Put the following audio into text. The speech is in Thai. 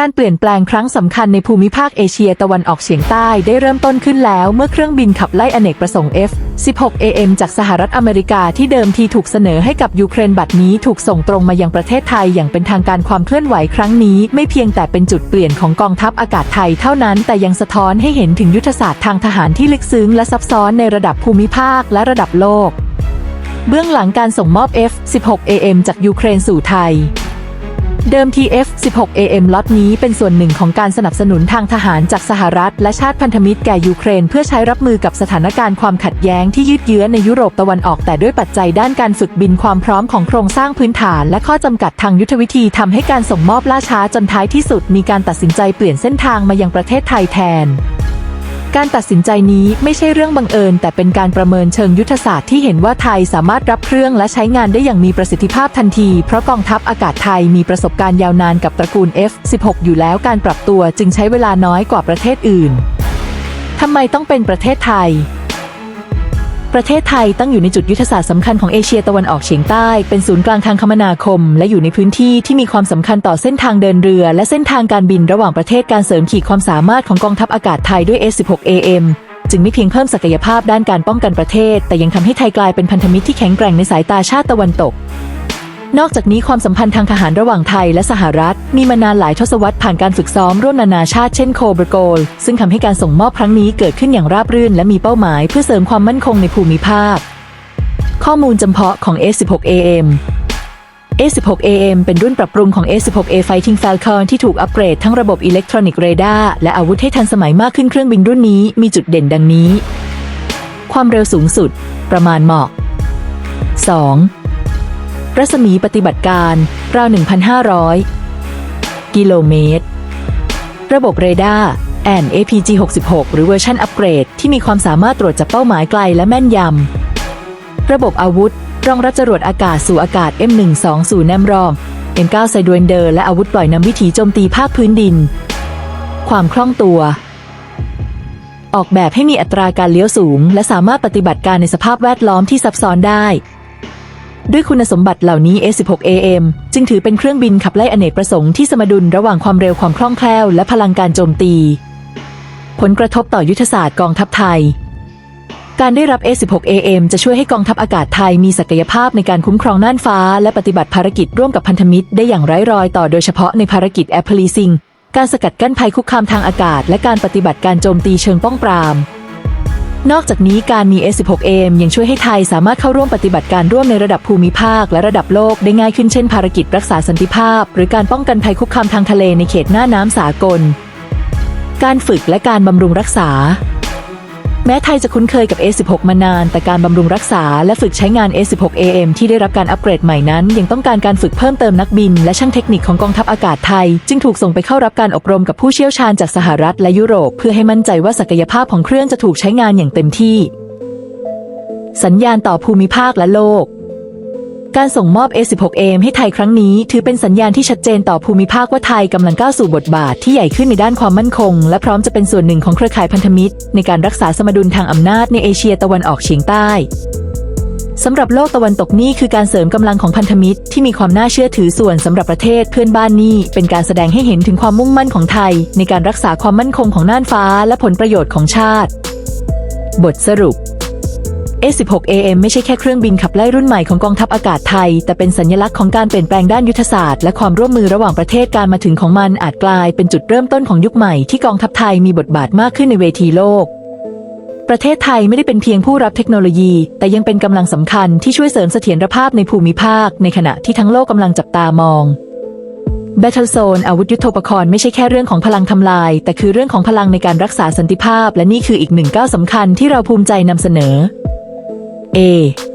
การเปลี่ยนแปลงครั้งสำคัญในภูมิภาคเอเชียตะวันออกเฉียงใต้ได้เริ่มต้นขึ้นแล้วเมื่อเครื่องบินขับไล่อเนกประสงค์ F-16 AM จากสหรัฐอเมริกาที่เดิมทีถูกเสนอให้กับยูเครนบัดนี้ถูกส่งตรงมายังประเทศไทยอย่างเป็นทางการความเคลื่อนไหวครั้งนี้ ไม่เพียงแต่เป็นจุดเปลี่ยนของกองทัพอากาศไทยเท่านั้น แต่ยังสะท้อนให้เห็นถึงยุทธศาสตร์ทางทหารที่ลึกซึ้งและซับซ้อนในระดับภูมิภาคและระดับโลก เบื้องหลังการส่งมอบ F-16 AM จากยูเครนสู่ไทย เดิมที F-16 AM ล็อตนี้เป็นส่วนหนึ่งของการสนับสนุนทางทหารจากสหรัฐ และชาติพันธมิตรแก่ยูเครน เพื่อใช้รับมือกับสถานการณ์ความขัดแย้งที่ยืดเยื้อในยุโรปตะวันออกแต่ด้วยปัจจัยด้านการฝึกบินความพร้อมของโครงสร้างพื้นฐาน และข้อจำกัดทางยุทธวิธีทำให้การส่งมอบล่าช้าจนท้ายที่สุด มีการตัดสินใจเปลี่ยนเส้นทางมายังประเทศไทยแทน การตัดสินใจนี้ไม่ใช่เรื่องบังเอิญ แต่เป็นการประเมินเชิงยุทธศาสตร์ที่เห็นว่าไทยสามารถรับเครื่องและใช้งานได้อย่างมีประสิทธิภาพทันที เพราะกองทัพอากาศไทยมีประสบการณ์ยาวนานกับตระกูล F-16 อยู่แล้วการปรับตัวจึงใช้เวลาน้อยกว่าประเทศอื่นทำไมต้องเป็นประเทศไทย ประเทศไทยตั้งอยู่ในจุดยุทธศาสตร์สำคัญของเอเชียตะวันออกเฉียงใต้ เป็นศูนย์กลางทางคมนาคม และอยู่ในพื้นที่ที่มีความสำคัญต่อเส้นทางเดินเรือ และเส้นทางการบินระหว่างประเทศการเสริมขีดความสามารถของกองทัพอากาศไทยด้วย S16 AM จึงไม่เพียงเพิ่มศักยภาพด้านการป้องกันประเทศ แต่ยังทำให้ไทยกลายเป็นพันธมิตรที่แข็งแกร่งในสายตาชาติตะวันตก นอกจากนี้ความสัมพันธ์ทางทหารระหว่างไทยและสหรัฐ มีมานานหลายทศวรรษผ่านการฝึกซ้อมร่วมนานาชาติเช่นโคบรโกล ซึ่งทำให้การส่งมอบครั้งนี้เกิดขึ้นอย่างราบรื่น และมีเป้าหมายเพื่อเสริมความมั่นคงในภูมิภาค ข้อมูลจำเพาะของ A16 AM A16 AM เป็นรุ่นปรับปรุงของ A16A Fighting Falcon ที่ถูกอัปเกรดทั้งระบบอิเล็กทรอนิกส์เรดาร์และอาวุธให้ทันสมัยมากขึ้นเครื่องบินรุ่นนี้มีจุดเด่นดังนี้ ความเร็วสูงสุด ประมาณเหมาะ 2. รัศมีปฏิบัติการราว 1,500 กิโลเมตร ระบบเรดาร์แอน APG 66หรือเวอร์ชันอัปเกรด ที่มีความสามารถตรวจจับเป้าหมายไกลและแม่นยำ ระบบอาวุธ รองรับจรวดอากาศสู่อากาศ M120 แนมรอม M9 ไซดวนเดอร์ และอาวุธปล่อยนำวิถีโจมตีภาคพื้นดิน ความคล่องตัว ออกแบบให้มีอัตราการเลี้ยวสูง และสามารถปฏิบัติการในสภาพแวดล้อมที่ซับซ้อนได้ ด้วยคุณสมบัติเหล่านี้ A16 AM จึงถือเป็นเครื่องบินขับไล่อเนกประสงค์ที่สมดุลระหว่างความเร็วความคล่องแคล่วและพลังการโจมตี ผลกระทบต่อยุทธศาสตร์กองทัพไทย การได้รับ A16 AM จะช่วยให้กองทัพอากาศไทยมีศักยภาพในการคุ้มครองน่านฟ้า และปฏิบัติภารกิจร่วมกับพันธมิตร ได้อย่างไร้รอยต่อโดยเฉพาะในภารกิจแอปพลีซิงการสกัดกั้นภัยคุกคามทางอากาศ และการปฏิบัติการโจมตีเชิงป้องปราม นอกจากนี้การมี S16M ยังช่วยให้ไทยสามารถเข้าร่วมปฏิบัติการร่วมในระดับภูมิภาค และระดับโลกได้ง่ายขึ้นเช่นภารกิจรักษาสันติภาพ หรือการป้องกันภัยคุกคามทางทะเลในเขตหน้าน้ำสากล การฝึกและการบำรุงรักษา แม้ไทยจะคุ้นเคยกับ A16 มานาน แต่การบำรุงรักษาและฝึกใช้งาน A16AM ที่ได้รับการอัปเกรดใหม่นั้น ยังต้องการการฝึกเพิ่มเติมนักบิน และช่างเทคนิคของกองทัพอากาศไทย จึงถูกส่งไปเข้ารับการอบรมกับผู้เชี่ยวชาญจากสหรัฐและยุโรป เพื่อให้มั่นใจว่าศักยภาพของเครื่องจะถูกใช้งานอย่างเต็มที่ สัญญาณต่อภูมิภาคและโลก การส่งมอบ A16M ให้ไทยครั้งนี้ ถือเป็นสัญญาณที่ชัดเจนต่อภูมิภาคว่าไทยกำลังก้าวสู่บทบาทที่ใหญ่ขึ้นในด้านความมั่นคง และพร้อมจะเป็นส่วนหนึ่งของเครือข่ายพันธมิตร ในการรักษาสมดุลทางอำนาจในเอเชียตะวันออกเฉียงใต้สำหรับโลกตะวันตกนี่คือการเสริมกำลังของพันธมิตร ที่มีความน่าเชื่อถือส่วนสำหรับประเทศเพื่อนบ้านนี่เป็นการแสดงให้เห็นถึงความมุ่งมั่นของไทย ในการรักษาความมั่นคงของน่านฟ้า และผลประโยชน์ของชาติ บทสรุป A16AM ไม่ใช่แค่เครื่องบินขับไล่รุ่นใหม่ของกองทัพอากาศไทย แต่เป็นสัญลักษณ์ของการเปลี่ยนแปลงด้านยุทธศาสตร์และความร่วมมือระหว่างประเทศการมาถึงของมันอาจกลายเป็นจุดเริ่มต้นของยุคใหม่ที่กองทัพไทยมีบทบาทมากขึ้นในเวทีโลก ประเทศไทยไม่ได้เป็นเพียงผู้รับเทคโนโลยี แต่ยังเป็นกำลังสำคัญที่ช่วยเสริมเสถียรภาพในภูมิภาค ในขณะที่ทั้งโลกกำลังจับตามอง Battle Zone อาวุธยุทโธปกรณ์ไม่ใช่แค่เรื่องของพลังทำลาย แต่คือเรื่องของพลังในการรักษาสันติภาพ และนี่คืออีกหนึ่งก้าวสำคัญที่เราภูมิใจนำเสนอ A